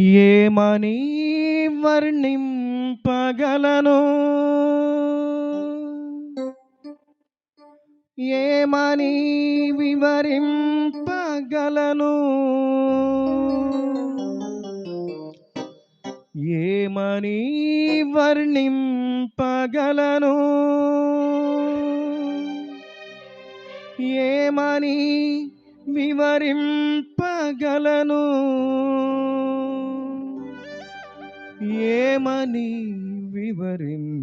ఏమని వర్ణింపగలను? ఏమని వివరింపగలను? ఏమని వర్ణింపగలను? ఏమని వివరింపగలను? ఏమని వివరింపగలను?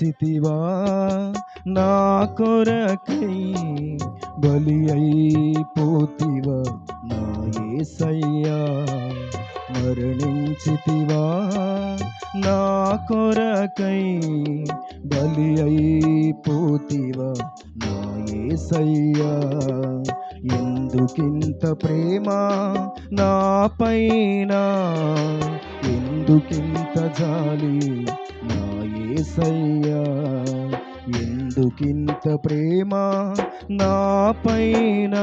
మరణించితివా నా కొరకై బలి అయిపోతివా? నా ఏసయ్యా మరణించితివా? నా కొరకై బలి అయిపోతివా? నా ఏసయ్యా ఎందుకింత ప్రేమ నా పైన? ఎందుకింత జాలి ఏసయ్యా ఎందుకింత ప్రేమ నా పైన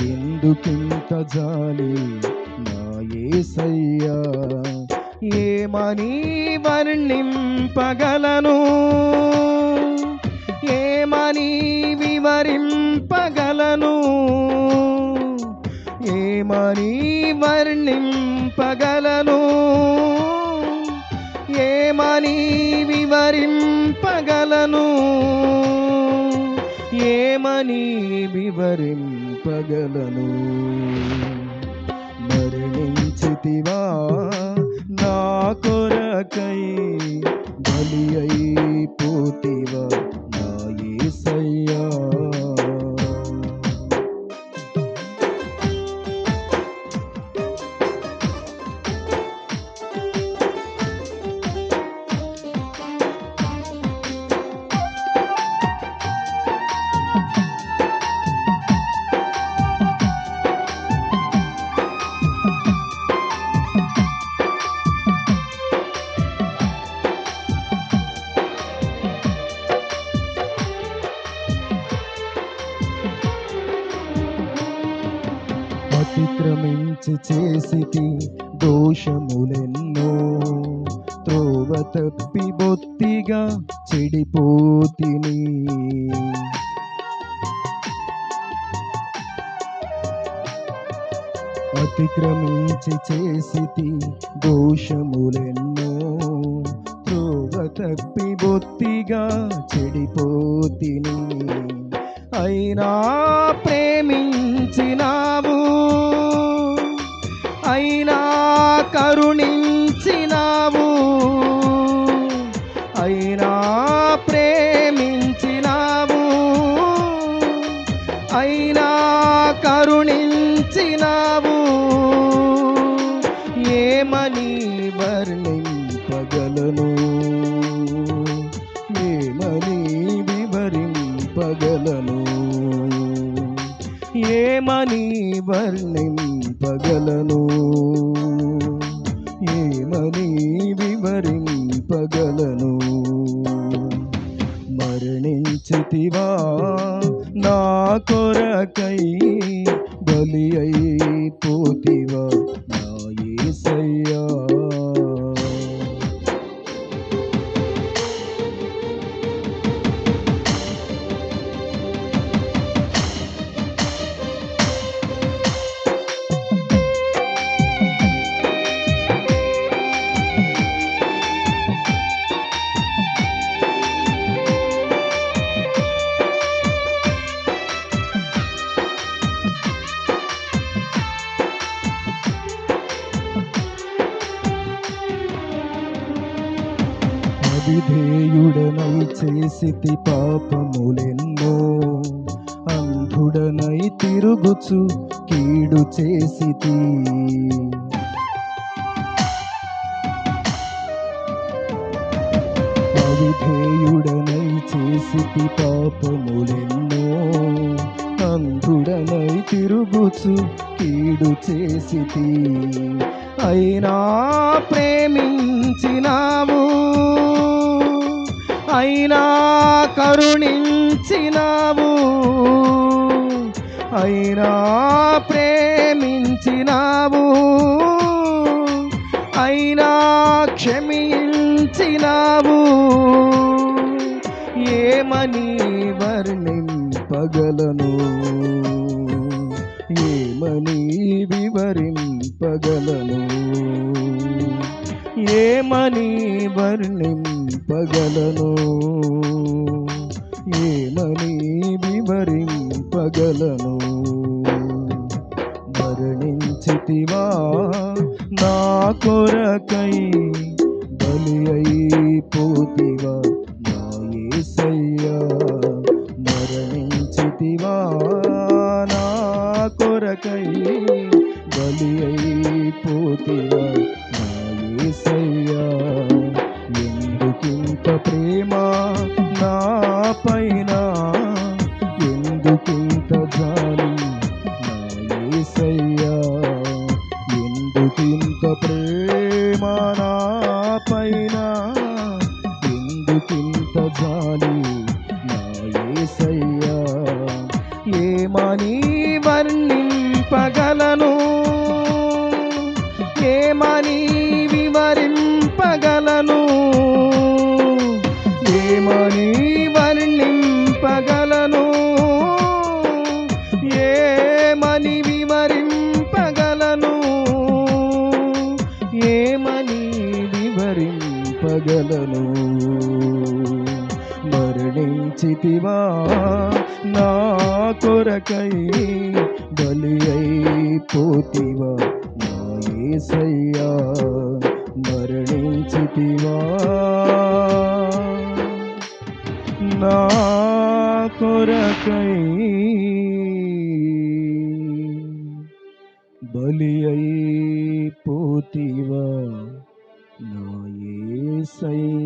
ఎందుకింత జాలి నా ఏసయ్యా? ఏమని వర్ణింపగలను? ఏమని వివరింపగలను? ఏమని వర్ణింపగలను? ఏమని వివరింపగలను. ఏమని వివరింపగలను? మరణించితివా నా కొరకై బలి అయిపోతివా నా ఏసయ్యా? అతిక్రమించి చేసిటి దోషములెన్నో. త్రోవ తప్పి బొత్తిగా చెడిపోతిని. అతిక్రమించి చేసితి దోషములెన్నో. త్రోవ తప్పి బొత్తిగా చెడిపోతిని. అయినా ప్రేమించినా అయినా కరుణించినావు. వివరింపగలను మరణించితివా? నా కొరకై బలి అయిపోతివా విధేయుడనై చేసితి పాపములెన్నో. అంధుడనై తిరుగుచు కీడు చేసితి. అవిధేయుడనై చేసి పాపములెన్నో. అంధుడనై తిరుగుచు కీడు చేసితి. అయినా ప్రేమించినావు అయినా కరుణించినావు. అయినా ప్రేమించినావు. అయినా క్షమించినావు. ఏమని వర్ణింపగలను? ఏమని వివరింపగలను? ఏమని వర్ణింపగలను? ఏమని వివరింపగలను? మరణించితివా నా కొరకై బలి అయిపోతివా నా ఏసయ్యా? మరణించితివా నా కొరకై బలి అయిపోతివా? నా ఎందుకింత ప్రేమ నా పైన? ఎందుకింత జాలి నా ఎందుకింత ప్రేమ నా పైన? ఎందుకింత జాలి నా యేసయ్యా ఏమని వర్ణింపగలను? ఏమని వివరింపగలను ఏమని వర్ణింపగలను ఏమని వివరింపగలను ఏమని వివరింపగలను మరణించితివా నా కొరకై బలి అయిపోతివా నా ఏసయ్యా. మరణించితివా నా కొరకై బలి అయిపోతివా? నా ఏ సై